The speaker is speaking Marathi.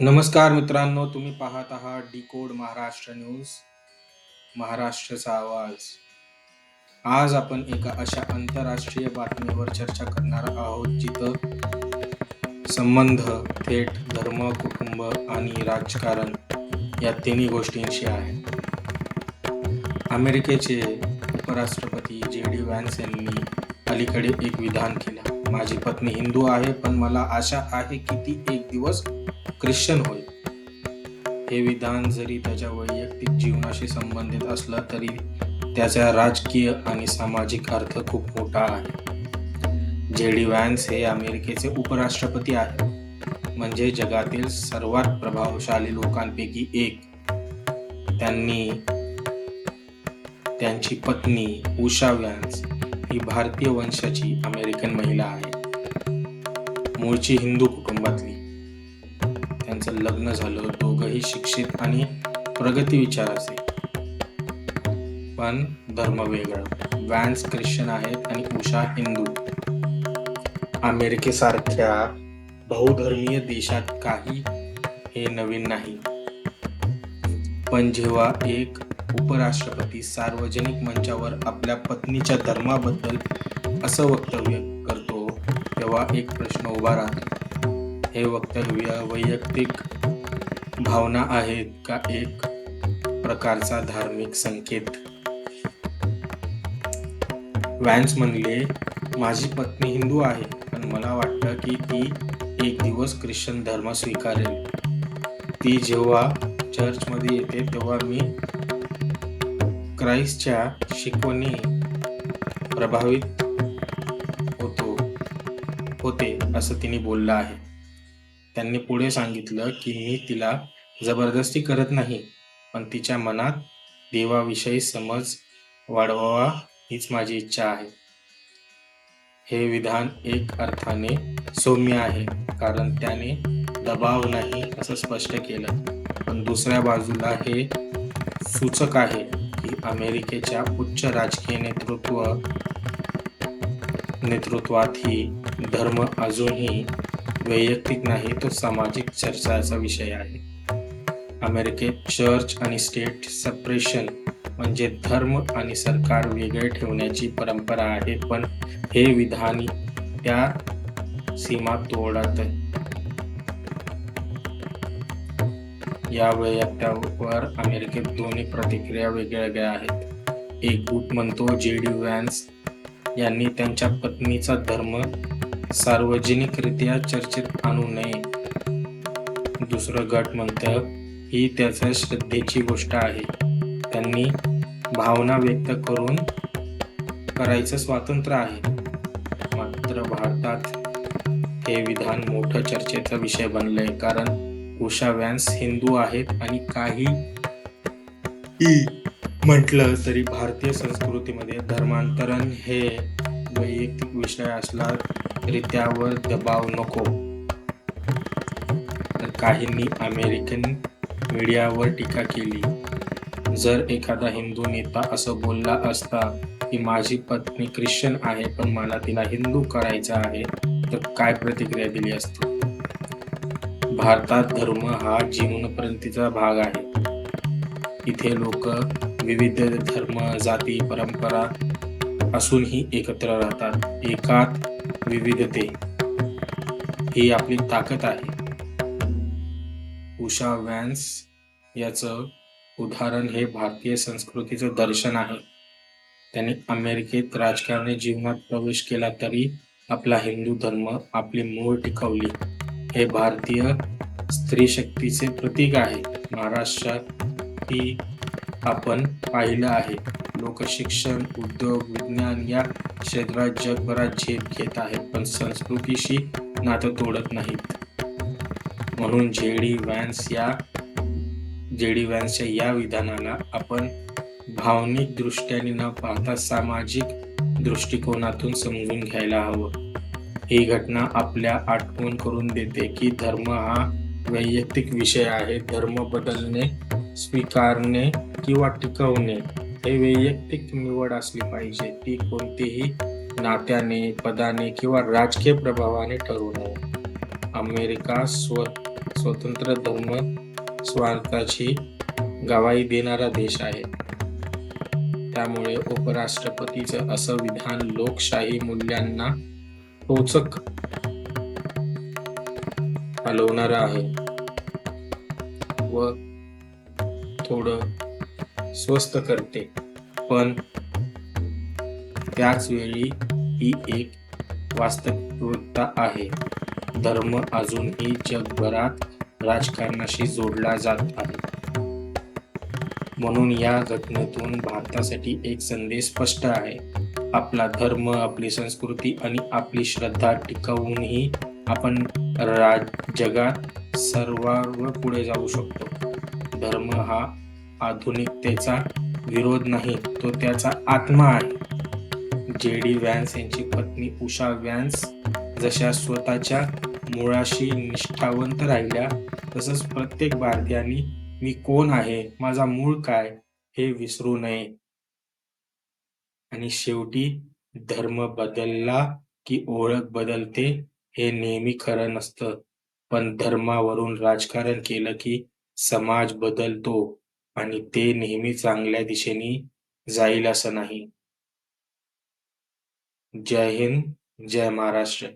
नमस्कार मित्रांनो तुम्ही पाहत आहात डिकोड महाराष्ट्र न्यूज महाराष्ट्राचा आवाज. आज आपण एका अशा आंतरराष्ट्रीय बातमीवर चर्चा करणार आहोत जिथं संबंध थेट धर्म कुटुंब आणि राजकारण या तिन्ही गोष्टींशी आहे. अमेरिकेचे उपराष्ट्रपती जे डी व्हॅन्स यांनी अलीकडे एक विधान केलं. माझी पत्नी हिंदू आहे पण मला आशा आहे की ती एक दिवस ख्रिश्चन होईल. हे विधान जरी त्याच्या वैयक्तिक जीवनाशी संबंधित असलं तरी त्याचा राजकीय आणि सामाजिक अर्थ खूप मोठा आहे. जेडी वॅन्स हे अमेरिकेचे उपराष्ट्रपती आहेत. म्हणजे जगातील सर्वात प्रभावशाली लोकांपैकी एक. त्यांनी त्यांची पत्नी उषा व्हॅन्स ही भारतीय वंशाची अमेरिकन महिला आहे. मूळची हिंदू कुटुंबातली. त्यांचं लग्न झालं दोघंही शिक्षित आणि प्रगती विचाराचे. पण धर्म वेगळा. वॅन्स ख्रिश्चन आहेत आणि उषा हिंदू. अमेरिकेसारख्या बहुधर्मीय देशात काही हे नवीन नाही. पण जेव्हा एक उपराष्ट्रपती सार्वजनिक मंचावर आपल्या पत्नीच्या धर्माबद्दल असं वक्तव्य करतो तेव्हा एक प्रश्न उभा राहतो. हे वक्तव्य वैयक्तिक भावना आहेत का एक प्रकारचा धार्मिक संकेत? व्हॅन्स म्हणले माझी पत्नी हिंदू आहे पण मला वाटतं की ती एक दिवस ख्रिश्चन धर्म स्वीकारेल. ती जेव्हा चर्चमध्ये येते तेव्हा मी क्राइस्टच्या शिकवणी प्रभावित होतो होते असं तिने बोललं आहे. त्यांनी पुढे सांगितलं की मी तिला जबरदस्ती करत नाही पण तिच्या मनात देवाविषयी समज वाढवावा हीच माझी इच्छा आहे. हे विधान एक अर्थाने सौम्य आहे कारण त्याने दबाव नाही असं स्पष्ट केलं. पण दुसऱ्या बाजूला हे सूचक आहे. अमेरिकेच्या उच्च राजकीय नेतृत्व नेतृत्वातही धर्म अजूनही वैयक्तिक नाही तो सामाजिक चर्चाचा विषय आहे. अमेरिकेत चर्च आणि स्टेट सप्रेशन म्हणजे धर्म आणि सरकार वेगळे ठेवण्याची परंपरा आहे पण हे विधान त्या सीमा तोडत या वक्तव्यावर अमेरिकेत दोन्ही प्रतिक्रिया वेगळ्या आहेत. एक गुट म्हणतो जे डी वॅन्स यांनी त्यांच्या पत्नीचा धर्म सार्वजनिकरित्या चर्चेत आणू नये. दुसरं गट म्हणतं ही त्याच्या श्रद्धेची गोष्ट आहे. त्यांनी भावना व्यक्त करून करायचं स्वातंत्र्य आहे. मात्र भारतात हे विधान मोठं चर्चेचा विषय बनलंय. कारण उषा व्हॅन्स हिंदू आहेत आणि काही म्हटलं तरी भारतीय संस्कृतीमध्ये धर्मांतरण हे वैयक्तिक विषय असला तरी त्यावर दबाव नको. तर काहींनी अमेरिकन मीडियावर टीका केली. जर एखादा हिंदू नेता असं बोलला असता की माझी पत्नी ख्रिश्चन आहे पण मला तिला हिंदू करायचं आहे तर काय प्रतिक्रिया दिली असती? भारतात धर्म हा जीवनपर्यंतीचा भाग आहे. इथे लोक विविध धर्म जाती परंपरा असूनही एकत्र राहतात. एकात विविधते. ही आपली ताकद आहे. उषा वॅन्स याचं उदाहरण हे भारतीय संस्कृतीचं दर्शन आहे. त्यांनी अमेरिकेत राजकारणी जीवनात प्रवेश केला तरी आपला हिंदू धर्म आपली मूळ टिकवली. हे भारतीय स्त्री शक्तीचे प्रतीक आहे. महाराष्ट्रात ही आपण पाहिलं आहे. लोकशिक्षण उद्योग विज्ञान या क्षेत्रात जगभरात झेप घेत आहेत पण संस्कृतीशी नातं तोडत नाहीत. म्हणून जेडी व्हॅन्स या जेडी व्हॅन्सच्या या विधानाला आपण भावनिक दृष्ट्याने न पाहता सामाजिक दृष्टिकोनातून समजून घ्यायला हवं. ही घटना आपल्या आठवण करून देते की धर्म हा वैयक्तिक विषय आहे. धर्म बदलणे स्वीकारणे किंवा टिकवणे हे वैयक्तिक निवड असली पाहिजे. ती कोणतीही नात्याने पदाने किंवा राजकीय प्रभावाने ठरू नये. अमेरिका स्व स्वतंत्र धर्म स्वार्थाची गवाही देणारा देश आहे. त्यामुळे उपराष्ट्रपतीचं असं विधान लोकशाही मूल्यांना टोचक हलवणारा आहे व थोडं स्वस्त करते. पण त्याच वेळी ही एक वास्तविकता आहे. धर्म अजूनही जगभरात राजकारणाशी जोडला जात आहे. म्हणून या घटनेतून भारतासाठी एक संदेश स्पष्ट आहे. आपला धर्म आपली संस्कृती आणि आपली श्रद्धा टिकवूनही आपण राज जगात सर्वांवर पुढे जाऊ शकतो. धर्म हा आधुनिकतेचा विरोध नाही तो त्याचा आत्मा आहे. जे डी व्हॅन्स यांची पत्नी उषा व्हॅन्स जशा स्वतःच्या मुळाशी निष्ठावंत राहिल्या तसंच प्रत्येक भारतीयांनी मी कोण आहे? माझा मूळ काय? हे विसरू नये. आणि शेवटी धर्म बदलला की ओळख बदलते हे नेहमी खरं नसतं. पण धर्मावरून राजकारण केलं की समाज बदलतो आणि ते नेहमी चांगल्या दिशेने जाईल असं नाही. जय हिंद जय महाराष्ट्र.